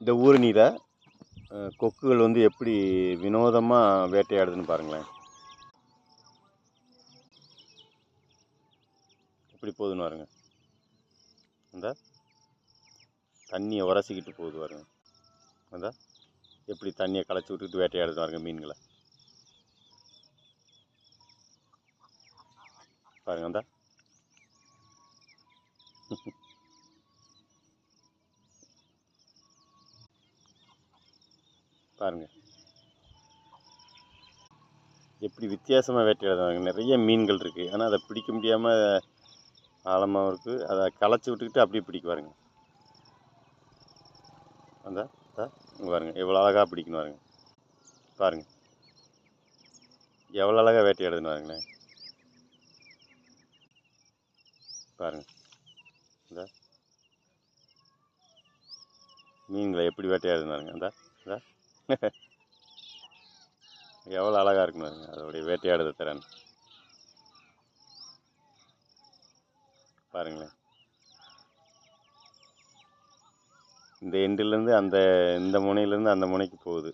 இந்த ஊரணியில் கொக்குகள் வந்து எப்படி வினோதமாக வேட்டையாடுதுன்னு பாருங்களேன். எப்படி போகுதுன்னு பாருங்க. அந்த தண்ணியை உரசிக்கிட்டு போகுது பாருங்க. அந்த எப்படி தண்ணியை களைச்சி விட்டுட்டு வேட்டையாடுது பாருங்க மீன்களை. பாருங்க அந்த பாருங்க. எப்படி வித்தியாசமாக வேட்டையாடுறாங்க. நிறைய மீன்கள் இருக்குது ஆனால் அதை பிடிக்க முடியாமல் ஆழமாகவும் இருக்குது அதை களைச்சி விட்டுக்கிட்டு அப்படியே பிடிக்க பாருங்க. அந்த இங்கே பாருங்க. எவ்வளோ அழகாக பிடிக்கணும் பாருங்க. பாருங்க. எவ்வளோ அழகாக வேட்டையாடுதுன்னு பாருங்களேன். பாருங்க. இந்த மீன்களை எப்படி வேட்டையாடுதுன்னு பாருங்க. இந்த. எவ்வளோ அழகாக இருக்கணும் அதோடைய வேட்டையாடுத திறன். பாருங்களேன். இந்த எண்டுலேருந்து அந்த இந்த முனையிலேருந்து அந்த முனைக்கு போகுது.